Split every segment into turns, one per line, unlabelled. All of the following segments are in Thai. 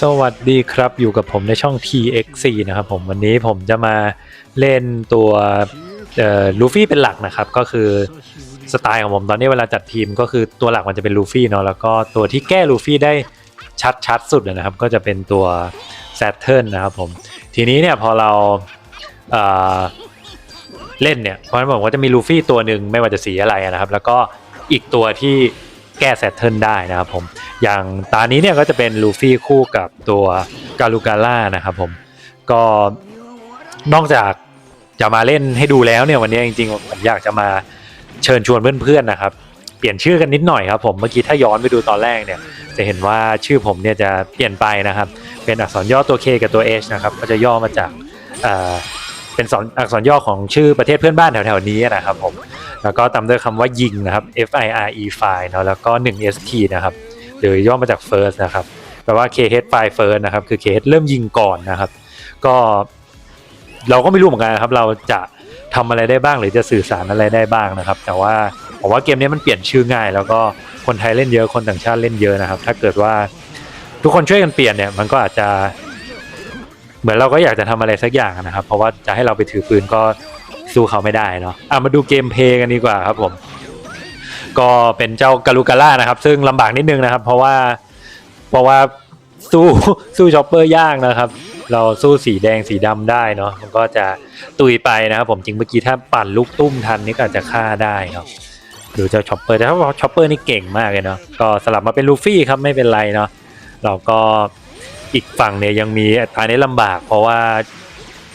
สวัสดีครับอยู่กับผมในช่อง TXC นะครับผมวันนี้ผมจะมาเล่นตัวเอ่อลูฟี่เป็นหลักนะครับ ก็คือสไตล์ของผมตอนนี้เวลาจัดทีมก็คือตัวหลักมันจะเป็นลูฟี่เนาะแล้วก็ตัวที่แก้ลูฟี่ได้ชัดชัดสุดนะครับ ก็จะเป็นตัวแซตเทิลนะครับผม ทีนี้เนี่ยพอเราเอ่อเล่นเนี่ยเพราะฉะนั้นผมก็จะมีลูฟี่ตัวหนึ่งไม่ว่าจะสีอะไรนะครับ แล้วก็อีกตัวที่ แก้แซตเทิลได้นะครับผมอย่างตานี้เนี่ยก็จะเป็นลูฟี่คู่กับตัวกาลูกาล่านะครับผมก็นอกจากจะมาเล่นให้ดูแล้วเนี่ยวันนี้จริงๆผมอยากจะมาเชิญชวนเพื่อนๆนะครับ เปลี่ยนชื่อกันนิดหน่อยครับผมเมื่อกี้ถ้าย้อนไปดูตอนแรกเนี่ย จะเห็นว่าชื่อผมเนี่ยจะเปลี่ยนไปนะครับ เป็นอักษรย่อตัว K กับตัว H นะครับก็จะย่อมาจาก เป็นสอนอักษรย่อของชื่อประเทศเพื่อนบ้านแถวๆนี้นะครับผมแล้วก็ตามด้วยคำว่ายิงนะครับ F I R E ไฟเนาะแล้วก็ 1 S T นะครับหรือย่อมาจาก first นะครับแปลว่า KH by first นะครับคือ KH เริ่มยิงก่อนนะครับ ก็เราก็ไม่รู้เหมือนกันนะครับ เราจะทำอะไรได้บ้างหรือจะสื่อสารอะไรได้บ้างนะครับ แต่ว่าผมว่าเกมนี้มันเปลี่ยนชื่อง่าย แล้วก็คนไทยเล่นเยอะคนต่างชาติเล่นเยอะนะครับ ถ้าเกิดว่าทุกคนช่วยกันเปลี่ยนเนี่ยมันก็อาจจะ เหมือนเราก็อยากจะทำอะไรสักอย่างนะครับ เพราะว่าจะให้เราไปถือปืนก็สู้เขาไม่ได้เนาะอะมาดูเกมเพย์กันดีกว่าครับผม ก็เป็นเจ้ากาลูกาล่านะครับ ซึ่งลำบากนิดนึงนะครับ เพราะว่าเพราะว่าสู้สู้ช็อปเปอร์ยากนะครับ เราสู้สีแดงสีดำได้เนาะมันก็จะตุยไปนะครับ ผมจริงเมื่อกี้ถ้าปั่นลูกตุ้มทันนี่ก็อาจจะฆ่าได้เนาะดูเจ้าช็อปเปอร์แต่ถ้าช็อปเปอร์นี่เก่งมากเลยเนาะก็สลับมาเป็นลูฟี่ครับไม่เป็นไรเนาะเราก็ อีกฝั่งเนี่ยยังมีอันนี้ลำบาก เพราะว่า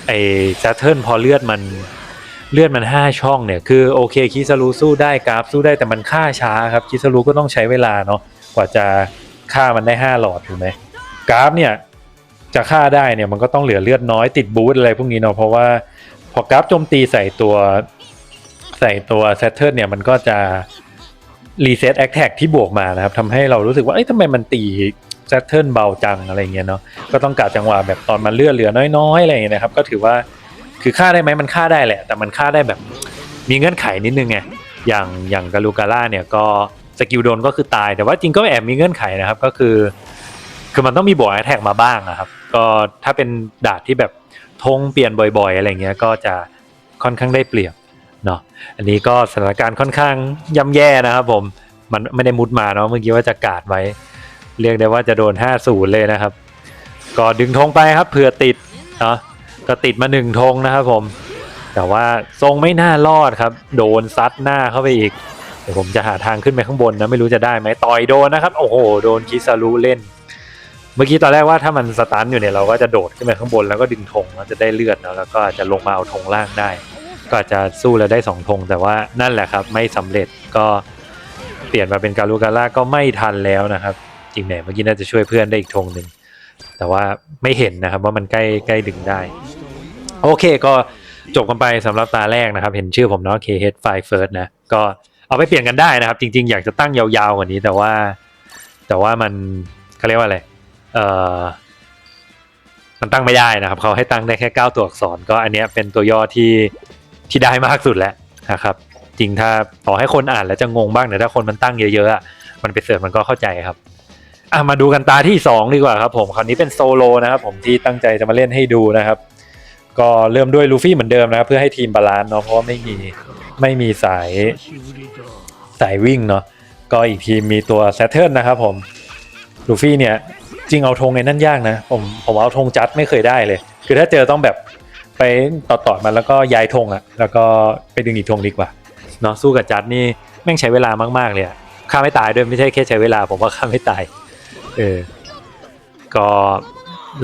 ไอ้แซทเทิลพอเลือดมันเลือดมันห้าช่องเนี่ยคือโอเคคิซารุสู้ได้กราฟสู้ได้แต่มันฆ่าช้าครับคิซารุก็ต้องใช้เวลาเนาะกว่าจะฆ่ามันได้ห้าหลอดถูกไหมกราฟเนี่ยจะฆ่าได้เนี่ยมันก็ต้องเหลือเลือดน้อยติดบูทอะไรพวกนี้เนาะเพราะว่าพอกราฟโจมตีใส่ตัวใส่ตัวแซตเทิลเนี่ยมันก็จะรีเซ็ตแอคแท็กที่บวกมานะครับทำให้เรารู้สึกว่าเอ้ยทำไมมันตี แซตเทิลเบาจังอะไรเงี้ยเนาะก็ต้องกะจังหวะแบบตอนมันเลือดเหลือน้อยๆอะไรเงี้ยนะครับก็ถือว่าคือฆ่าได้ไหมมันฆ่าได้แหละ แต่มันฆ่าได้แบบมีเงื่อนไขนิดนึงไงอย่างอย่างกาลูกาล่าเนี่ยก็สกิลโดนก็คือตาย แต่ว่าจริงก็แอบมีเงื่อนไขนะครับก็คือ คือมันต้องมีบวกแอทแทกมาบ้างนะครับ ก็ถ้าเป็นดาบที่แบบธงเปลี่ยนบ่อยๆ อะไรเงี้ยก็จะค่อนข้างได้เปรียบเนาะอันนี้ก็สถานการณ์ค่อนข้างย่ำแย่นะครับผมมันไม่ได้มุดมาเนาะเมื่อกี้ว่าจะกาดไว้ เรียกได้ว่าจะโดน 5-0 เลยนะครับ ก็ดึงธงไปครับเผื่อติดเนาะก็ติดมาหนึ่งธงนะครับผม แต่ว่าทรงไม่น่ารอดครับ โดนซัดหน้าเข้าไปอีกเดี๋ยวผมจะหาทางขึ้นไปข้างบนนะไม่รู้จะได้ไหมต่อยโดนนะครับ โอ้โห โดนคิซารุเล่น เมื่อกี้ตอนแรกว่าถ้ามันสตันอยู่เนี่ยเราก็จะโดดขึ้นไปข้างบนแล้วก็ดึงธงแล้วจะได้เลือดนะแล้วก็จจะลงมาเอาธงล่างได้ ก็จจะสู้แล้วได้สองธงแต่ว่านั่นแหละครับ ไม่สำเร็จก็เปลี่ยนมาเป็นการูกาล่าก็ไม่ทันแล้วนะครับ จริงเนี่ยเมื่อกี้น่าจะช่วยเพื่อนได้อีกธงหนึ่งแต่ว่าไม่เห็นนะครับว่ามันใกล้ใกล้ดึงได้ โอเคก็จบกันไปสำหรับตาแรกนะครับ เห็นชื่อผมเนาะ KH Five First นะ ก็เอาไปเปลี่ยนกันได้นะครับ จริง ๆ อยากจะตั้งยาวๆกว่านี้ แต่ว่า แต่ว่ามันเขาเรียกว่าอะไรเอ่อมันตั้งไม่ได้นะครับ เขาให้ตั้งได้แค่ 9 ตัวอักษร ก็อันเนี้ยเป็นตัวย่อที่ที่ได้มากสุดแล้วนะครับ จริงถ้าต่อให้คนอ่านแล้วจะงงบ้างแต่ถ้าคนมันตั้งเยอะๆอะมันไปเสิร์ชมันก็เข้าใจครับ อะมาดูกันตาที่สองดีกว่าครับผมคราวนี้เป็นโซโลนะครับผมที่ตั้งใจจะมาเล่นให้ดูนะครับ ก็เริ่มด้วยลูฟี่เหมือนเดิมนะครับ เพื่อให้ทีมบาลานซ์เนาะเพราะว่าไม่มีไม่มีสายสายวิ่งเนาะก็อีกทีมมีตัวแซทเทิลนะครับผมลูฟี่เนี่ยจริงเอาธงในนั่นยากนะผมผมเอาธงจัดไม่เคยได้เลย คือถ้าเจอต้องแบบไปต่อต่อๆมันแล้วก็ย้ายธงอะแล้วก็ไปดึงอีกธงดีกว่าเนาะสู้กับจัดนี่แม่งใช้เวลามากๆเลยอะฆ่าไม่ตายด้วยไม่ใช่แค่ใช้เวลาผมว่าฆ่าไม่ตาย เออ ก็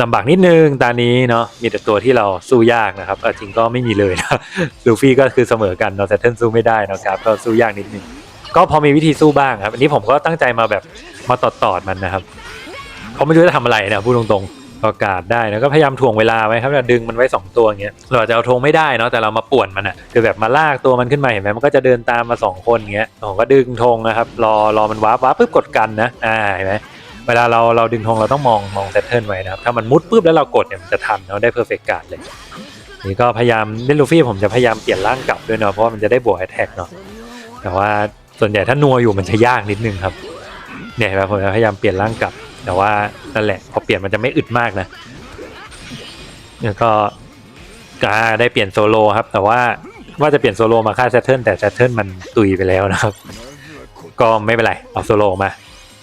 ลำบากนิดนึงตอนนี้เนาะมีแต่ตัวที่เราสู้ยากนะครับจริงก็ไม่มีเลยนะลูฟี่ก็คือเสมอกันเนาะแต่เทนสู้ไม่ได้นะครับก็สู้ยากนิดนึงก็พอมีวิธีสู้บ้างครับ อันนี้ผมก็ตั้งใจมาแบบมาตอดตอดมันนะครับเขาไม่รู้จะทำอะไรนะพูดตรงๆประกาศได้นะก็พยายามถ่วงเวลาไว้ครับดึงมันไว้สองตัวอย่างเงี้ยเราอาจจะเอาธงไม่ได้เนาะแต่เรามาป่วนมันอะคือแบบมาลากตัวมันขึ้นมาเห็นไหมมันก็จะเดินตามมาสองคนอย่างเงี้ยผมก็ดึงธงนะครับรอรอมันวาร์ปวาร์ปปุ๊บกดกันนะอ่าเห็นไหม เวลาเราเราดึงธงเราต้องมองมองแพทเทิร์นไว้นะครับถ้ามันมุดปุ๊บแล้วเรากดเนี่ยมันจะทันเนาได้เพอร์เฟกการ์ดเลยนี่ก็พยายามเล่นลูฟี่ผมจะพยายามเปลี่ยนร่างกลับด้วยเนาะเพราะมันจะได้บวกแอทแทกเนาะแต่ว่าส่วนใหญ่ถ้านัวอยู่มันจะยากนิดนึงครับเนี่ยเห็นไหมผมพยายามเปลี่ยนร่างกลับแแต่ว่านั่นแหละพอเปลี่ยนมันจะไม่อึดมากนะแล้วก็ก็ได้เปลี่ยนโซโลครับ แต่ว่าว่าจะเปลี่ยนโซโลมาฆ่าแซทเทิลแต่แซทเทิลมันตุยไปแล้วนะครับ ก็ไม่เป็นไรเอาโซโลมา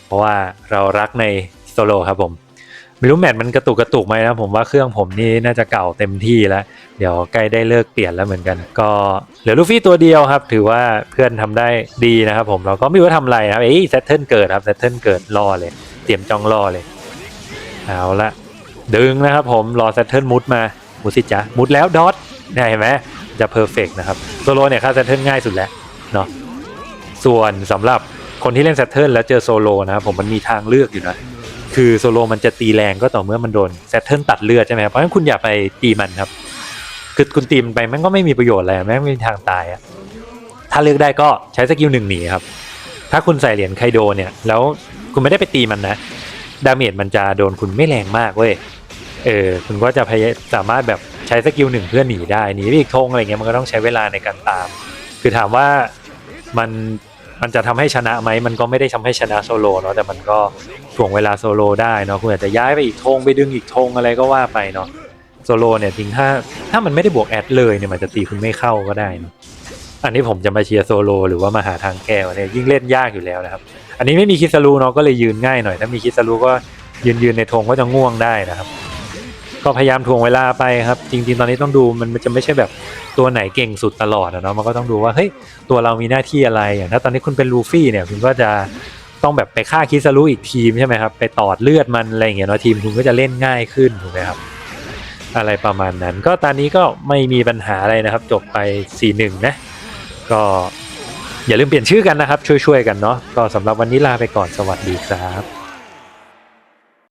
เพราะว่าเรารักในโซโลครับผมไม่รู้แมทมันกระตุกกระตุกไหมนะผมว่าเครื่องผมนี่น่าจะเก่าเต็มที่แล้ว เดี๋ยวใกล้ได้เลิกเปลี่ยนแล้วเหมือนกัน ก็เหลือลูฟี่ตัวเดียวครับ ถือว่าเพื่อนทำได้ดีนะครับผมเราก็ไม่รู้ว่าทำอะไรนะครับเอ้ยแซทเทิลเกิดครับแซทเทิลเกิดรอเลย เตรียมจ้องรอเลยเอาละดึงนะครับผมรอแซทเทิลมุดมามุดสิจ๊ะมุดแล้วดอทเนี่ยเห็นไหมจะเพอร์เฟกนะครับโซโลเนี่ยค่าแซทเทิลง่ายสุดแล้วเนาะส่วนสำหรับ คนที่เล่นแซทเทิลแล้วเจอโซโลนะครับผมมันมีทางเลือกอยู่นะ คือโซโลมันจะตีแรงก็ต่อเมื่อมันโดนแซทเทิลตัดเลือดใช่ไหมครับเพราะฉะนั้นคุณอย่าไปตีมันครับ คือคุณตีมันไปมันก็ไม่มีประโยชน์อะไรแม่งไม่มีทางตายอะถ้าเลือกได้ก็ใช้สกิลหนึ่งหนีครับ ถ้าคุณใส่เหรียญไคโดเนี่ย แล้วคุณไม่ได้ไปตีมันนะ ดาเมจมันจะโดนคุณไม่แรงมากเว้ย เออ คุณก็จะพยายสามารถแบบใช้สกิลหนึ่งเพื่อหนีได้ หนีไปอีกธงอะไรเงี้ยมันก็ต้องใช้เวลาในการตาม คือถามว่ามัน มันจะทำให้ชนะไหมมันก็ไม่ได้ทำให้ชนะโซโลเนาะแต่มันก็ถ่วงเวลาโซโลได้เนาะคุณอาจจะย้ายไปอีกธงไปดึงอีกธงอะไรก็ว่าไปเนาะโซโลเนี่ยทิ้งถ้าถ้ามันไม่ได้บวกแอดเลยเนี่ยมันจะตีคุณไม่เข้าก็ได้นอะอันนี้ผมจะมาเชียร์โซโลหรือว่ามาหาทางแก้วเนี่ยยิ่งเล่นยากอยู่แล้วนะครับ อันนี้ไม่มีคิสลูเนาะก็เลยยืนง่ายหน่อย ถ้ามีคิสลูก็ยืนยืนในธงก็จะง่วงได้นะครับ ก็พยายามทวงเวลาไปครับ จริงๆ ตอนนี้ต้องดูมันจะไม่ใช่แบบตัวไหนเก่งสุดตลอดอะเนาะมันก็ต้องดูว่าเฮ้ยตัวเรามีหน้าที่อะไรอย่างถ้าตอนนี้คุณเป็นลูฟี่เนี่ยคุณก็จะต้องแบบไปฆ่าคิสลูอีกทีมใช่ไหมครับไปตอดเลือดมันอะไรอย่างเงี้ยเนาะทีมคุณก็จะเล่นง่ายขึ้นถูกไหมครับอะไรประมาณนั้น ก็ตอนนี้ก็ไม่มีปัญหาอะไรนะครับ จบไป 4-1 นะ ก็อย่าลืมเปลี่ยนชื่อกันนะครับ ช่วยๆกันเนาะก็สำหรับวันนี้ลาไปก่อนสวัสดีครับ